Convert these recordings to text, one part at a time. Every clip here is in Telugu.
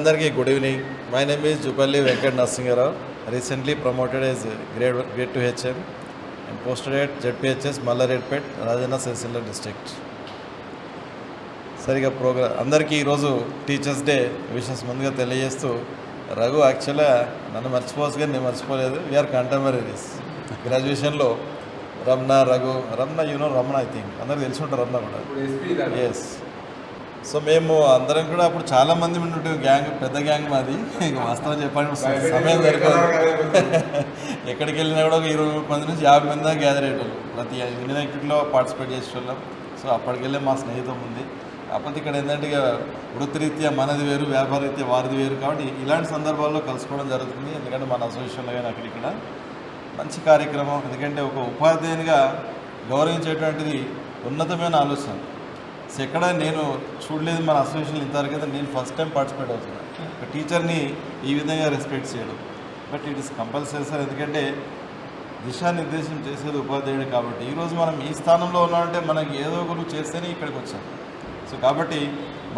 అందరికీ good evening. My name is Jupalli Venkata Narasimharao. Recently promoted as grade grade two HM and posted at ZPHS Mallaredpet Rajanna Sirisilla district. సరిగా ప్రోగ్రామ్ అందరికీ ఈరోజు టీచర్స్ డే విషెస్ ముందుగా తెలియజేస్తూ రఘు యాక్చువల్గా నన్ను మర్చిపోవచ్చు కానీ నేను మర్చిపోలేదు. We are contemporaries గ్రాడ్యుయేషన్లో Ramana Raghu Ramana you know Ramana I think అందరికి తెలిసి ఉంటారు రమణ కూడా. ఎస్ సో మేము అందరం కూడా అప్పుడు చాలా మంది ఉంటుంటే గ్యాంగ్ పెద్ద గ్యాంగ్ మాది. ఇక వాస్తవం చెప్పండి సమయం సరిపోదు ఎక్కడికి వెళ్ళినా కూడా ఒక ఇరవై మంది నుంచి యాభై మంది దాకా గ్యాదర్ అయ్యేటోళ్ళు. ప్రతి యూనియన్ యాక్టివిటీలో పార్టిసిపేట్ చేసేవాళ్ళం సో అప్పటికెళ్ళే మా స్నేహితం ఉంది. కాకపోతే ఇక్కడ ఏంటంటే ఇక వృత్తిరీత్యా మనది వేరు వ్యాపారరీత్యా వారిది వేరు. కాబట్టి ఇలాంటి సందర్భాల్లో కలుసుకోవడం జరుగుతుంది. ఎందుకంటే మన అసోసియేషన్లో కానీ అక్కడ ఇక్కడ మంచి కార్యక్రమం. ఎందుకంటే ఒక ఉపాధ్యాయునిగా గౌరవించేటువంటిది ఉన్నతమైన ఆలోచన. సో ఎక్కడ నేను చూడలేదు మన అసోసియేషన్ ఇంతవరకు అయితే నేను ఫస్ట్ టైం పార్టిసిపేట్ అవుతున్నాను ఒక టీచర్ని ఈ విధంగా రెస్పెక్ట్ చేయడం. But it is compulsory sir ఎందుకంటే దిశానిర్దేశం చేసేది ఉపాధ్యాయుడు కాబట్టి. ఈరోజు మనం ఈ స్థానంలో ఉన్నామంటే మనకి ఏదో ఒకరు చేస్తేనే ఇక్కడికి వచ్చాం. సో కాబట్టి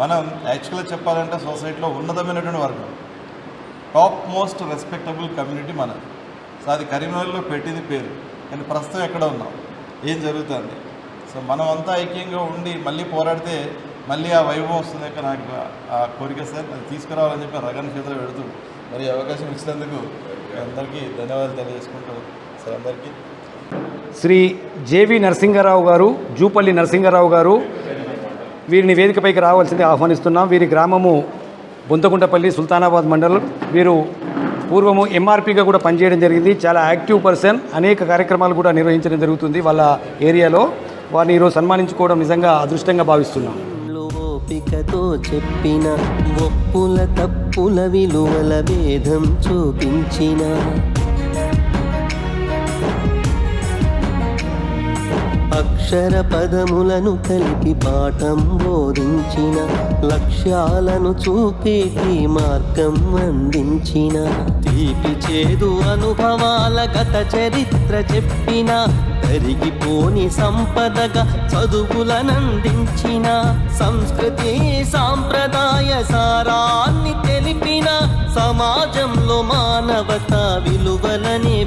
మనం యాక్చువల్గా చెప్పాలంటే సొసైటీలో ఉన్నతమైనటువంటి వర్గం. టాప్ మోస్ట్ రెస్పెక్టబుల్ కమ్యూనిటీ మనది. సో అది కరీంనగర్లో పెట్టింది పేరు. కానీ ప్రస్తుతం ఎక్కడ ఉన్నాం? ఏం జరుగుతుంది? సో మనం అంతా ఐక్యంగా ఉండి మళ్ళీ పోరాడితే మళ్ళీ ఆ వైభవం వస్తుంది నాకు ఆ కోరిక సార్. అది తీసుకురావాలని చెప్పి రగన్ చేతిలో పెడుతూ మరి అవకాశం ఇచ్చినందుకు అందరికీ ధన్యవాదాలు తెలియజేసుకుంటూ సార్ అందరికీ. శ్రీ జేవి నరసింహారావు గారు జూపల్లి నరసింహారావు గారు వీరిని వేదికపైకి రావాల్సింది ఆహ్వానిస్తున్నాం. వీరి గ్రామము బొంతకుంటపల్లి సుల్తానాబాద్ మండలం. వీరు పూర్వము ఎంఆర్పీగా కూడా పనిచేయడం జరిగింది. చాలా యాక్టివ్ పర్సన్. అనేక కార్యక్రమాలు కూడా నిర్వహించడం జరుగుతుంది వాళ్ళ ఏరియాలో. వారిని ఈరోజు సన్మానించుకోవడం నిజంగా అదృష్టంగా భావిస్తున్నాం. ఓపికతో చెప్పిన ఒప్పుల తప్పుల విలువల భేదం చూపించిన అక్షర పదములను కలిపి పాఠం బోధించిన లక్ష్యాలను చూపేటి మార్గం అందించిన. తీపి చేదు అనుభవాల గత చరిత్ర చెప్పిన కరిగిపోని సంపదగా చదువులనందించిన. సంస్కృతి సాంప్రదాయ సారాన్ని తెలిపిన సమాజంలో మానవత విలువలనే